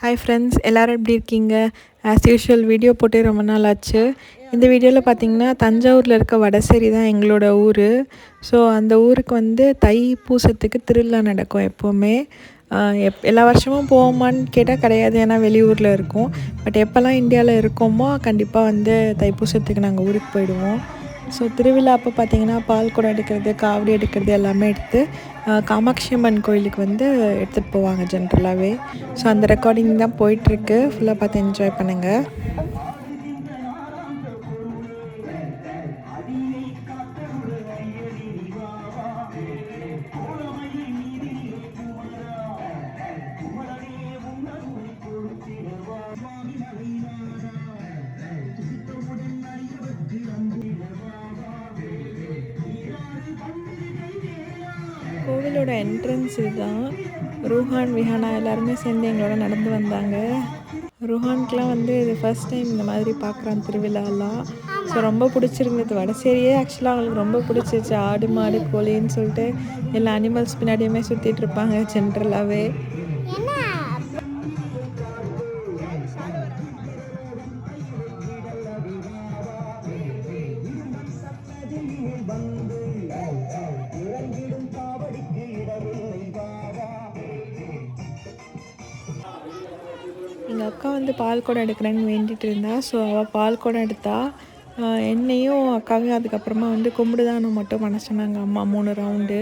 Hi friends எல்லோரும் எப்படி இருக்கீங்க? ஆஸ் யூஷுவல் வீடியோ போட்டு ரொம்ப நாள் ஆச்சு. இந்த வீடியோவில் பார்த்தீங்கன்னா தஞ்சாவூரில் இருக்க வடசேரி தான் எங்களோட ஊர். ஸோ அந்த ஊருக்கு வந்து தை பூசத்துக்கு திருவிழா நடக்கும் எப்போவுமே. எப் எல்லா வருஷமும் போவோமான்னு கேட்டால் கிடையாது ஏன்னா வெளியூரில் இருக்கும். பட் எப்போல்லாம் இந்தியாவில் இருக்கோமோ கண்டிப்பாக வந்து தைப்பூசத்துக்கு நாங்கள் ஊருக்கு போயிடுவோம். ஸோ திருவிழா அப்போ பார்த்தீங்கன்னா பால் குடம் எடுக்கிறது காவடி எடுக்கிறது எல்லாமே எடுத்து காமாட்சி அம்மன் கோயிலுக்கு வந்து எடுத்துகிட்டு போவாங்க ஜென்ரலாகவே ஸோ அந்த ரெக்கார்டிங் தான் போயிட்டுருக்கு ஃபுல்லாக பார்த்து என்ஜாய் பண்ணுங்கள் கோயிலோட என்ட்ரன்ஸ் இதுதான் ரூஹான் விஹானா எல்லாருமே சேர்ந்து எங்களோட நடந்து வந்தாங்க. ருஹான்க்குலாம் வந்து இது ஃபர்ஸ்ட் டைம் இந்த மாதிரி பார்க்குறான் திருவிழாலாம். ஸோ ரொம்ப பிடிச்சிருந்தது. வடசேரியே ஆக்சுவலாக அவங்களுக்கு ரொம்ப பிடிச்சிருச்சு. ஆடு மாடு கோழின்னு சொல்லிட்டு எல்லா அனிமல்ஸ் பின்னாடியுமே சுற்றிட்டு இருப்பாங்க ஜென்ரலாகவே எங்கள் அக்கா வந்து பால் குடம் எடுக்கிறேன்னு வேண்டிகிட்டு இருந்தா ஸோ அவள் பால் குடம் எடுத்தா என்னையும் அக்காவையும் அதுக்கப்புறமா வந்து கும்பிடுதானம் மட்டும் பண்ண சொன்னாங்க அம்மா மூணு ரவுண்டு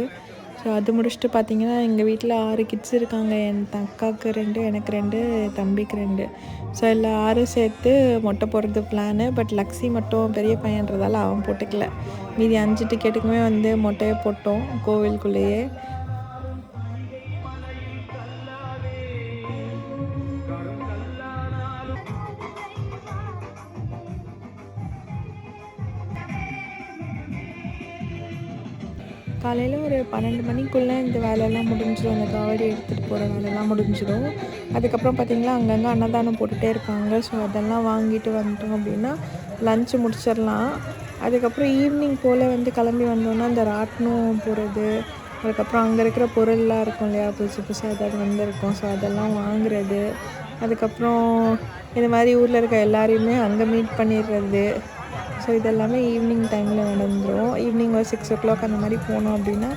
ஸோ அது முடிச்சுட்டு பார்த்தீங்கன்னா எங்கள் வீட்டில் ஆறு கிட்ஸ் இருக்காங்க. என் அக்காவுக்கு ரெண்டு எனக்கு ரெண்டு தம்பிக்கு ரெண்டு. ஸோ இல்லை ஆறும் சேர்த்து மொட்டை போடுறது பிளானு பட் லக்ஸி மட்டும் பெரிய பையன்றதால அவன் போட்டுக்கல. மீதி அஞ்சு டிக்கெட்டுக்குமே வந்து மொட்டையை போட்டோம் கோவிலுக்குள்ளேயே. காலையில் ஒரு பன்னெண்டு மணிக்குள்ளே இந்த வேலையெல்லாம் முடிஞ்சிடும் அந்த காவடி எடுத்துகிட்டு போகிற வேலையெல்லாம் முடிஞ்சிடும் அதுக்கப்புறம் பார்த்திங்கன்னா அங்கங்கே அன்னதானம் போட்டுகிட்டே இருப்பாங்க ஸோ அதெல்லாம் வாங்கிட்டு வந்துட்டோம் அப்படின்னா லஞ்சு முடிச்சிடலாம் அதுக்கப்புறம் ஈவினிங் போல் வந்து கிளம்பி வந்தோன்னா அந்த ராட்டினம் போகிறது அதுக்கப்புறம் அங்கே இருக்கிற பொருள்லாம் இருக்கும் இல்லையா புதுசு புதுசாக ஏதாவது வந்திருக்கும். ஸோ அதெல்லாம் வாங்குறது. அதுக்கப்புறம் இந்த மாதிரி ஊரில் இருக்க எல்லாரையுமே அங்கே மீட் பண்ணிடுறது ஸோ இதெல்லாமே ஈவினிங் டைமில் நடந்துடும் ஈவினிங் ஒரு சிக்ஸ் ஓ கிளாக் அந்த மாதிரி போனோம் அப்படின்னா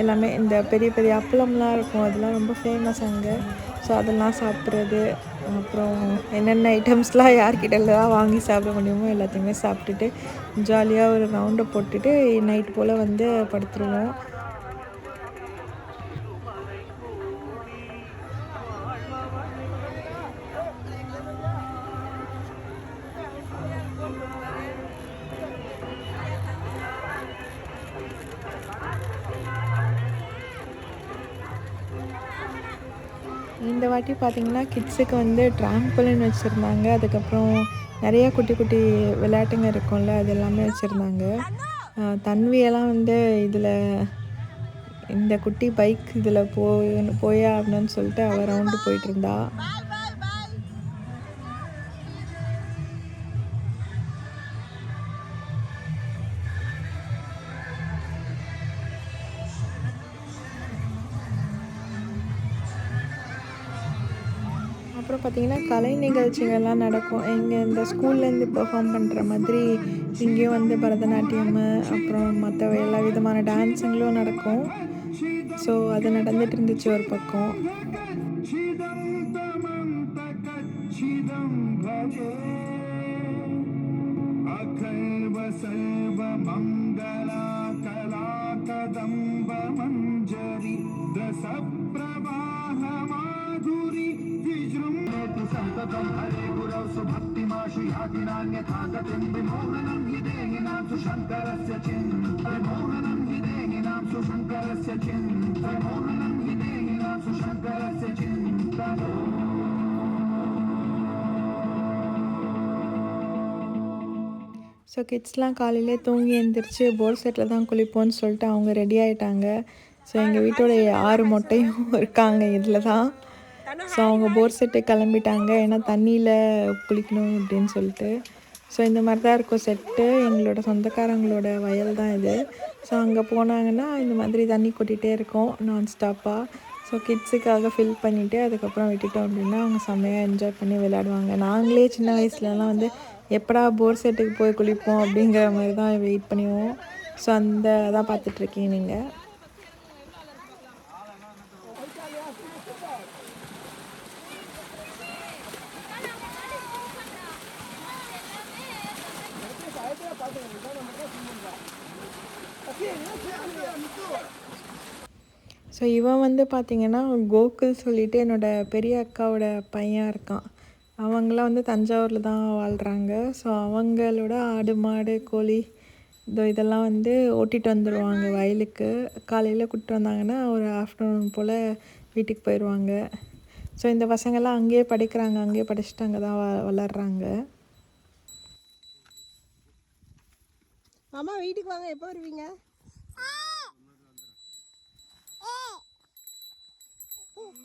எல்லாமே இந்த பெரிய பெரிய அப்பளம்லாம் இருக்கும். அதெல்லாம் ரொம்ப ஃபேமஸ் அங்கே. ஸோ அதெல்லாம் சாப்பிட்றது. அப்புறம் என்னென்ன ஐட்டம்ஸ்லாம் யார்கிட்டலாம் வாங்கி சாப்பிட முடியுமோ எல்லாத்தையுமே சாப்பிட்டுட்டு ஜாலியாக ஒரு ரவுண்டை போட்டுட்டு நைட் போல் வந்து படுத்துருவோம். இந்த வாட்டி பார்த்தீங்கன்னா கிட்ஸுக்கு வந்து ட்ராம்பலின் வச்சுருந்தாங்க. அதுக்கப்புறம் நிறையா குட்டி குட்டி விளையாட்டுங்க இருக்கும்ல அது எல்லாமே வச்சுருந்தாங்க. தன்வியெல்லாம் வந்து இதில் இந்த குட்டி பைக் இதில் போய் போயே ஆகணும்னு சொல்லிட்டு அவள் ரவுண்டு போயிட்டு அப்புறம் பார்த்தீங்கன்னா கலை நிகழ்ச்சிகள்லாம் நடக்கும் எங்கள் இந்த ஸ்கூல்லேருந்து பெர்ஃபார்ம் பண்ணுற மாதிரி இங்கேயும் வந்து பரதநாட்டியம் அப்புறம் மற்ற எல்லா விதமான டான்ஸுங்களும் நடக்கும் ஸோ அது நடந்துட்டு இருந்துச்சு ஒரு பக்கம் अखल्वसर्वमङ्गलाकलाकदम्बमञ्जरि दशप्रवाहमाधुरि विजृम्भति सन्ततं हरे गुरौ सुभक्तिमाशु याति नान्यथा गतिं विमोहनं हि देहिनां सुशङ्करस्य चिन् विमोहनं हि देहिनां सुशङ्करस्य चिन् विमोहनं हि देहिनां सुशङ्करस्य चिन्तनो ஸோ கிட்ஸ்லாம் காலையிலே தூங்கி எழுந்திரிச்சு போர் செட்டில் தான் குளிப்போம்னு சொல்லிட்டு அவங்க ரெடி ஆகிட்டாங்க ஸோ எங்கள் வீட்டோட ஆறு மொட்டையும் இருக்காங்க இதில் தான் ஸோ அவங்க போர் செட்டு கிளம்பிட்டாங்க. ஏன்னா தண்ணியில் குளிக்கணும் அப்படின்னு சொல்லிட்டு. ஸோ இந்த மாதிரி தான் இருக்கும் செட்டு எங்களோட சொந்தக்காரங்களோட வயல் தான் இது. ஸோ அங்கே போனாங்கன்னா இந்த மாதிரி தண்ணி கொட்டிகிட்டே இருக்கும் நான் ஸ்டாப்பாக ஸோ கிட்ஸுக்காக ஃபில் பண்ணிவிட்டு அதுக்கப்புறம் விட்டுட்டோம் அப்படின்னா அவங்க செம்மையாக என்ஜாய் பண்ணி விளையாடுவாங்க. நாங்களே சின்ன வயசுலலாம் வந்து எப்படா போர் செட்டுக்கு போய் குளிப்போம்? அப்படிங்கிற மாதிரி தான் வெயிட் பண்ணுவோம். ஸோ அந்த தான் பார்த்துட்ருக்கீங்க நீங்கள் ஸோ இவன் வந்து பார்த்தீங்கன்னா கோகுல் சொல்லிட்டு என்னோடய பெரிய அக்காவோட பையன் இருக்கான். அவங்களாம் வந்து தஞ்சாவூரில் தான் வாழ்கிறாங்க ஸோ அவங்களோட ஆடு மாடு கோழி இதோ இதெல்லாம் வந்து ஓட்டிகிட்டு வந்துடுவாங்க வயலுக்கு. காலையில் கூப்பிட்டு வந்தாங்கன்னா ஒரு ஆஃப்டர்நூன் போல் வீட்டுக்கு போயிடுவாங்க ஸோ இந்த பசங்கள்லாம் அங்கேயே படிக்கிறாங்க. அங்கேயே படிச்சுட்டு அங்கே தான் வ வளர்கிறாங்க அம்மா வீட்டுக்கு வாங்க. எப்போ வருவீங்க?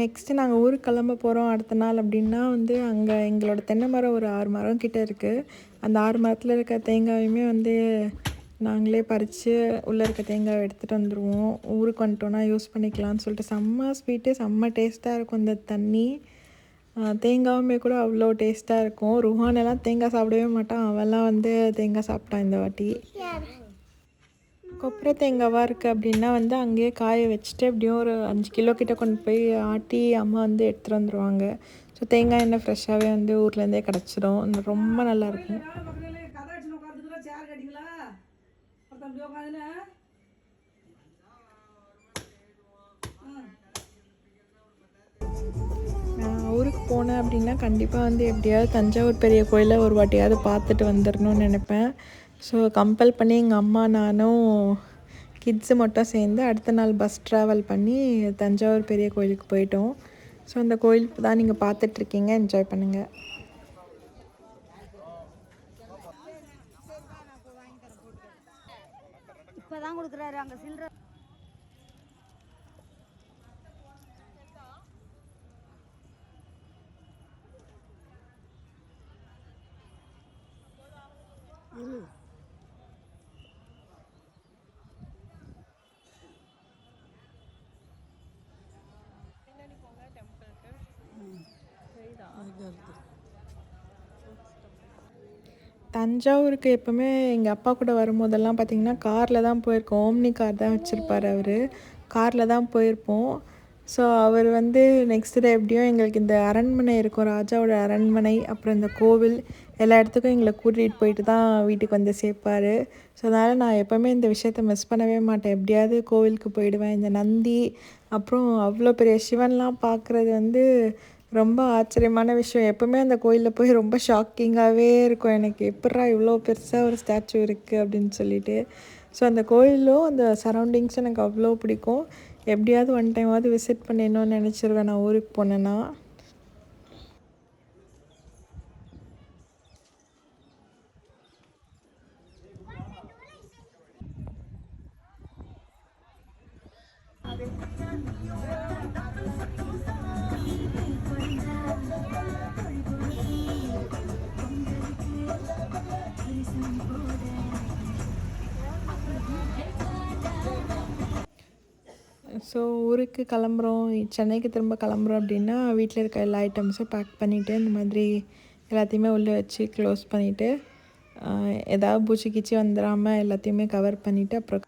நெக்ஸ்ட்டு நாங்கள் ஊருக்கு கிளம்ப போகிறோம் அடுத்த நாள் அப்படின்னா வந்து அங்கே எங்களோட தென்னை மரம் ஒரு ஆறு மரம் கிட்டே இருக்குது அந்த ஆறு மரத்தில் இருக்க தேங்காயுமே வந்து நாங்களே பறித்து உள்ளே இருக்க தேங்காவை எடுத்துகிட்டு வந்துடுவோம் ஊருக்கு வந்துட்டோன்னா யூஸ் பண்ணிக்கலாம்னு சொல்லிட்டு செம்ம ஸ்வீட்டு செம்ம டேஸ்ட்டாக இருக்கும் இந்த தண்ணி. தேங்காயுமே தேங்காவுமே கூட அவ்வளோ டேஸ்ட்டாக இருக்கும். ருஹானெல்லாம் தேங்காய் சாப்பிடவே மாட்டான். அவெல்லாம் வந்து தேங்காய் சாப்பிட்டான் இந்த வாட்டி. கொப்பரை தேங்காவாக இருக்குது அப்படின்னா வந்து அங்கேயே காய வச்சுட்டு எப்படியும் ஒரு அஞ்சு கிலோ கிட்ட கொண்டு போய் ஆட்டி அம்மா வந்து எடுத்துகிட்டு வந்துடுவாங்க ஸோ தேங்காய் எண்ணெய் ஃப்ரெஷ்ஷாகவே வந்து ஊர்லேருந்தே கிடச்சிரும். ரொம்ப நல்லாயிருக்கும் நான் ஊருக்கு போனேன் அப்படின்னா கண்டிப்பாக வந்து எப்படியாவது தஞ்சாவூர் பெரிய கோயிலை ஒரு வாட்டியாவது பார்த்துட்டு வந்துடணும்னு நினைப்பேன். ஸோ கம்பல் பண்ணி எங்கள் அம்மா நானும் கிட்ஸு மட்டும் சேர்ந்து அடுத்த நாள் பஸ் ட்ராவல் பண்ணி தஞ்சாவூர் பெரிய கோயிலுக்கு போயிட்டோம். ஸோ அந்த கோயில் தான் நீங்கள் பார்த்துட்ருக்கீங்க. என்ஜாய் பண்ணுங்கள் இப்பதான் கொடுக்குறாரு அங்கே சில்லற தஞ்சாவூருக்கு எப்போவுமே எங்கள் அப்பா கூட வரும்போதெல்லாம் பார்த்தீங்கன்னா காரில் தான் போயிருக்கோம். ஓம்னி கார் தான் வச்சுருப்பார் அவர். காரில் தான் போயிருப்போம். ஸோ அவர் வந்து நெக்ஸ்ட் டே எப்படியும் எங்களுக்கு இந்த அரண்மனை இருக்கும். ராஜாவோட அரண்மனை அப்புறம் இந்த கோவில் எல்லா இடத்துக்கும் எங்களை கூட்டிகிட்டு போயிட்டு தான் வீட்டுக்கு வந்து சேர்ப்பார். ஸோ அதனால் நான் எப்போவுமே இந்த விஷயத்த மிஸ் பண்ணவே மாட்டேன். எப்படியாவது கோவிலுக்கு போயிடுவேன். இந்த நந்தி அப்புறம் அவ்வளோ பெரிய சிவன்லாம் பார்க்குறது வந்து ரொம்ப ஆச்சரியமான விஷயம். எப்போவுமே அந்த கோயிலில் போய் ரொம்ப ஷாக்கிங்காகவே இருக்கும். எனக்கு எப்பட்றா இவ்வளோ பெருசாக ஒரு ஸ்டாச்சு இருக்குது அப்படின்னு சொல்லிட்டு. ஸோ அந்த கோயிலும் அந்த சரௌண்டிங்ஸும் எனக்கு அவ்வளோ பிடிக்கும். எப்படியாவது ஒன் டைமாவது விசிட் பண்ணிடணும்னு நினச்சிருவேன். நான் ஊருக்கு போனேன்னா. ஸோ ஊருக்கு கிளம்புறோம். சென்னைக்கு திரும்ப கிளம்புறோம் அப்படின்னா வீட்டில் இருக்க எல்லா ஐட்டம்ஸும் பேக் பண்ணிவிட்டு இந்த மாதிரி எல்லாத்தையுமே உள்ளே வச்சு க்ளோஸ் பண்ணிவிட்டு ஏதாவது பூச்சி கீச்சி வந்துடாமல் எல்லாத்தையுமே கவர் பண்ணிவிட்டு அப்புறம்